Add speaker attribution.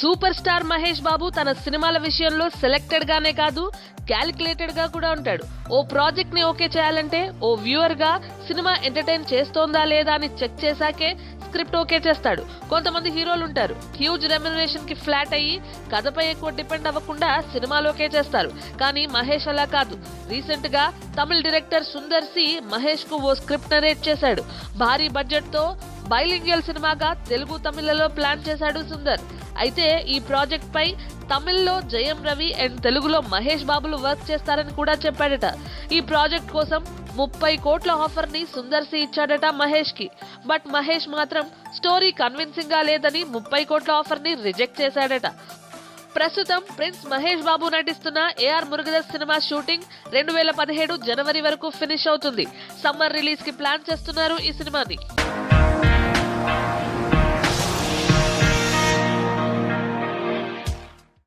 Speaker 1: Super star Mahesh Babu తన సినిమాల విషయంలో సెలెక్టెడ్ గానే కాదు క్యాలిక్యులేటెడ్గా కూడా ఉంటాడు. ఓ ప్రాజెక్ట్ని ఓకే చేయాలంటే ఓ వ్యూవర్గా సినిమా ఎంటర్టైన్ చేస్తోందా లేదా అని చెక్ చేశాకే స్క్రిప్ట్ ఓకే చేస్తాడు. కొంతమంది హీరోలు ఉంటారు. హ్యూజ్ రెమ్యునరేషన్కి ఫ్లాట్ అయ్యి కథపై ఎక్కువ డిపెండ్ అవ్వకుండా సినిమాలు ఓకే చేస్తారు. కానీ మహేష్ అలా కాదు. రీసెంట్గా తమిళ డైరెక్టర్ సుందర్ సి మహేష్కు ఓ స్క్రిప్ట్ నరేట్ చేశాడు. భారీ బడ్జెట్తో బైలింగ్వల్ సినిమాగా తెలుగు తమిళలో ప్లాన్ చేశాడు సుందర్. అయితే ఈ project pi తమిళ్ళో Jayam Ravi and తెలుగులో మహేష్ బాబులు వర్క్ చేస్తారని కూడా చెప్పాడట. ఈ ప్రాజెక్ట్ కోసం ముప్పై కోట్ల ఆఫర్ని సుందర్ సి ఇచ్చాడట మహేష్కి బట్ మహేష్ మాత్రం స్టోరీ కన్విన్సింగ్గా లేదని ముప్పై కోట్ల ఆఫర్ని రిజెక్ట్ చేశాడట. ప్రస్తుతం ప్రిన్స్ మహేష్ బాబు నటిస్తున్న ఏఆర్ మురుగదాస్ సినిమా షూటింగ్ రెండు వేల పదిహేడు జనవరి వరకు ఫినిష్ అవుతుంది. సమ్మర్ రిలీజ్కి ప్లాన్ చేస్తున్నారు ఈ సినిమాని.